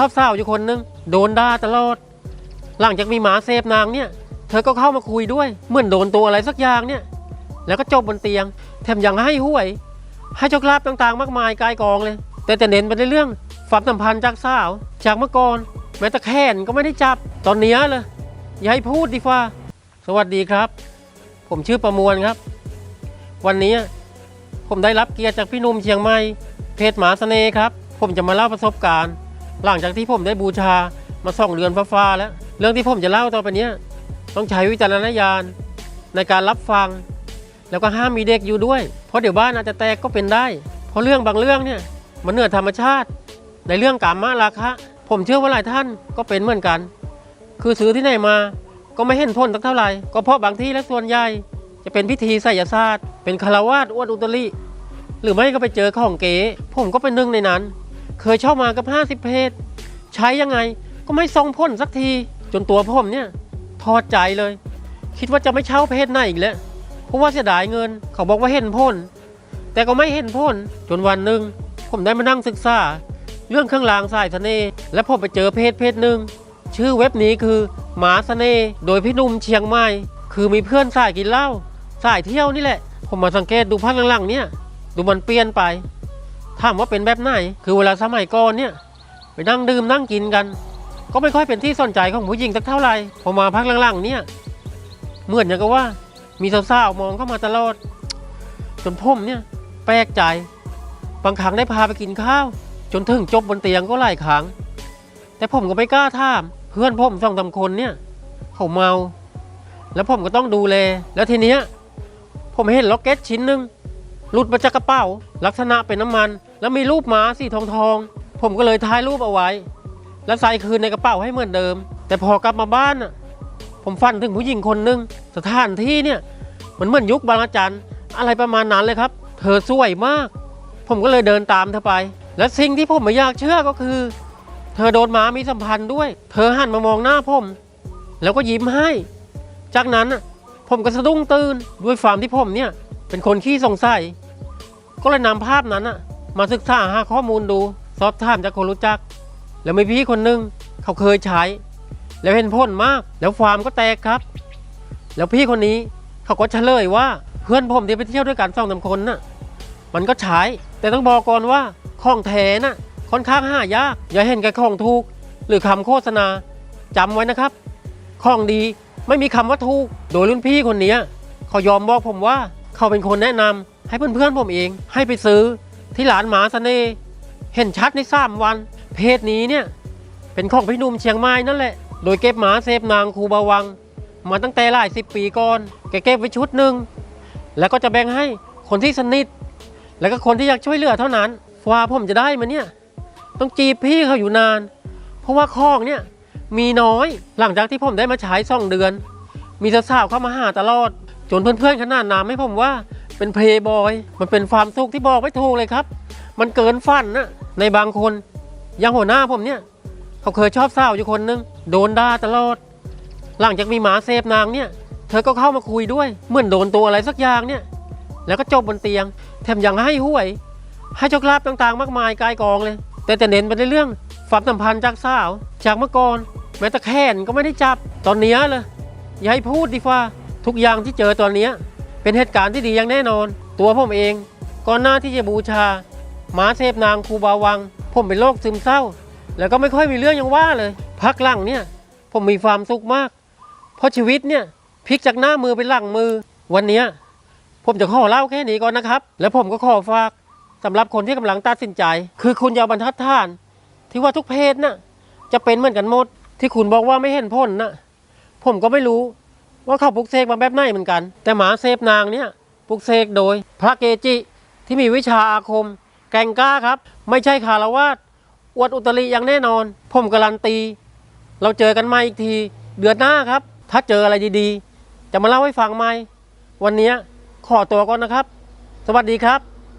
ชอบสาวอยู่คนนึงโดนด่าตลอด หลังจากมีหมาเซฟนางเนี่ย เธอก็เข้ามาคุยด้วย เหมือนโดนตัวอะไรสักอย่างเนี่ย แล้วก็จบบนเตียง แถมยังให้หวย ให้โชคลาภต่างๆ มากมายกายกองเลย แต่จะเน้นไปในเรื่องความสัมพันธ์จากสาว จากเมื่อก่อนแม้แต่แขนก็ไม่ได้จับตอนเนี้ยเลยอย่าให้พูดดีกว่า สวัสดีครับ ผมชื่อประมวลครับ วันนี้ผมได้รับเกียรติจากพี่หนุ่มเชียงใหม่เพจหมาเสน่ห์ครับ ผมจะมาเล่าประสบการณ์ หลังจากที่ผมได้บูชามาส่องเรือนฟ้าๆแล้ว เรื่องที่ผมจะเล่าต่อไปนี้ต้องใช้วิจารณญาณในการรับฟัง แล้วก็ห้ามมีเด็กอยู่ด้วย เพราะเดี๋ยวบ้านอาจจะแตกก็เป็นได้ เพราะเรื่องบางเรื่องเนี่ยมันเหนือธรรมชาติ ในเรื่องกามมาราคะ ผมเชื่อว่าหลายท่านก็เป็นเหมือนกัน คือซื้อที่ไหนมาก็ไม่เห็นผลสักเท่าไหร่ก็เพราะบางที่และส่วนใหญ่จะเป็นพิธีไสยศาสตร์เป็นคารวาสอวนอุตริหรือไม่ก็ไปเจอของเก๋ผมก็เป็นหนึ่งในนั้น เคยเช่ามากับ 50 เพจใช้ยังไงก็ไม่ทรงพ้นสักที จนตัวผมเนี่ยทอดใจเลย คิดว่าจะไม่เช่าเพจไหนอีกแล้วเพราะว่าเสียดายเงิน เขาบอกว่าเห็นพ้นแต่ก็ไม่เห็นพ้นจนวันหนึ่งผมได้มานั่งศึกษา เรื่องเครื่องรางสายเสน่ห์และผมไปเจอเพจเพจหนึ่งชื่อเว็บนี้คือหมาเสน่ห์โดยพี่นุ่มเชียงใหม่คือมีเพื่อนสายกินเหล้าสายเที่ยวนี่แหละ ผมมาสังเกตดูพักหลังๆเนี่ยดูมันเปลี่ยนไป ถามว่าเป็นแบบไหน คือเวลาสมัยก่อนเนี่ยไปนั่งดื่มนั่งกินกัน ก็ไม่ค่อยเป็นที่สนใจของผู้หญิงสักเท่าไหร่พอมาพักหลังๆเนี่ยเหมือนอย่างกับว่า มีสาวๆมองเข้ามาตลอด จนผมเนี่ยแปลกใจบางครั้งได้พาไปกินข้าว จนถึงจบบนเตียงก็หลายครั้ง แต่ผมก็ไม่กล้าถาม เพื่อนผมสองสามคนเนี่ยเขาเมา แล้วผมก็ต้องดูแลแล้วทีเนี้ยผมเห็นล็อกเก็ตชิ้นหนึ่ง หลุดมาจากกระเป๋า ลักษณะเป็นน้ำมัน แล้วมีรูปหมาสีทองทองๆผมก็เลยถ่ายรูปเอาไว้ แล้วใส่คืนในกระเป๋าให้เหมือนเดิม แต่พอกลับมาบ้านผมฝันถึงผู้หญิงคนหนึ่งสถานที่เนี่ยมันเหมือนยุคบางอาจารย์อะไรประมาณนั้นเลยครับ เธอสวยมาก ผมก็เลยเดินตามเธอไป และสิ่งที่ผมไม่อยากเชื่อก็คือ เธอโดนหมามีสัมพันธ์ด้วย เธอหันมามองหน้าผม แล้วก็ยิ้มให้ จากนั้นผมก็สะดุ้งตื่นด้วยความที่ผมเนี่ย เป็นคนขี้สงสัย ก็เลยนำภาพนั้นน่ะมาศึกษาหาข้อมูลดูสอบถามจากคนรู้จัก แล้วมีพี่คนหนึงเขาเคยใช้ แล้วเห็นผลมาก แล้วฟาร์มก็แตกครับ แล้วพี่คนนี้เขาก็เฉลยว่าเพื่อนผมที่ไปเที่ยวด้วยกันสองสามคนน่ะ มันก็ใช้ แต่ต้องบอกก่อนว่าของแท้น่ะค่อนข้างหายาก อย่าเห็นแก่ของถูก หรือคำโฆษณาจำไว้นะครับ ของดีไม่มีคำว่าถูก โดยรุ่นพี่คนนี้เขายอมบอกผมว่า เขาเป็นคนแนะนำให้เพื่อนๆผมเอง ให้ไปซื้อที่ร้านหมาเสน่ห์เห็นชัดในสามวัน เพจนี้เนี่ยเป็นของพี่นุ่มเชียงใหม่นั่นแหละ โดยเก็บหมาเซฟนางครูบาวัง มาตั้งแต่หลายสิบปีก่อนแกเก็บไว้ชุดหนึ่งแล้วก็จะแบ่งให้คนที่สนิท แล้วก็คนที่อยากช่วยเหลือเท่านั้นฟ้าผมจะได้มาเนี่ยต้องจีบพี่เขาอยู่นาน เพราะว่าข้องเนี่ยมีน้อยหลังจากที่ผมได้มาใช้สองเดือน มีสาวๆเข้ามาหาตลอด จนเพื่อนๆขนาดนามให้ผมว่าเป็นเพย์บอย มันเป็นความสุขที่บอกไม่ถูกเลยครับ มันเกินฝันนะในบางคนอยังหัวหน้าผมเนี่ย เขาเคยชอบสาวอยู่คนนึง โดนด่าตลอด หลังจากมีหมาเซฟนางเนี่ย เธอก็เข้ามาคุยด้วย เหมือนโดนตัวอะไรสักอย่างเนี่ย แล้วก็จบบนเตียง แถมยังให้หวย ให้โชคลาภต่างๆ มากมายกายกองเลย แต่จะเน้นไปในเรื่องความสัมพันธ์จากสาว จากเมื่อก่อนแม้แต่แขนก็ไม่ได้จับตอนเนี้ยเลยอย่าให้พูดดีกว่า ทุกอย่างที่เจอตอนนี้เป็นเหตุการณ์ที่ดีอย่างแน่นอน ตัวผมเอง ก่อนหน้าที่จะบูชาหมาเทพนางครูบาวัง ผมเป็นโรคซึมเศร้า แล้วก็ไม่ค่อยมีเรื่องอยังว่าเลย พักหลังเนี่ยผมมีความสุขมาก เพราะชีวิตเนี่ยพลิกจากหน้ามือเป็นหลังมือ วันนี้ผมจะขอเล่าแค่นี้ก่อนนะครับ แล้วผมก็ขอฝากสำหรับคนที่กำลังตัดสินใจ คือคุณยาวบรรทัดท่าน ที่ว่าทุกเพศน่ะจะเป็นเหมือนกันหมด ที่คุณบอกว่าไม่เห็นผลน่ะผมก็ไม่รู้ ว่าเขาปลุกเสกมาแบบไหนเหมือนกัน แต่หมาเซฟนางเนี่ยปลุกเสกโดย พระเกจิที่มีวิชาอาคม แกงกล้าครับ ไม่ใช่คารวาสอวดอุตริอย่างแน่นอน ผมการันตี เราเจอกันใหม่อีกที เดือนหน้าครับ ถ้าเจออะไรดีๆ จะมาเล่าให้ฟังใหม่วันนี้ขอตัวก่อนนะครับ สวัสดีครับ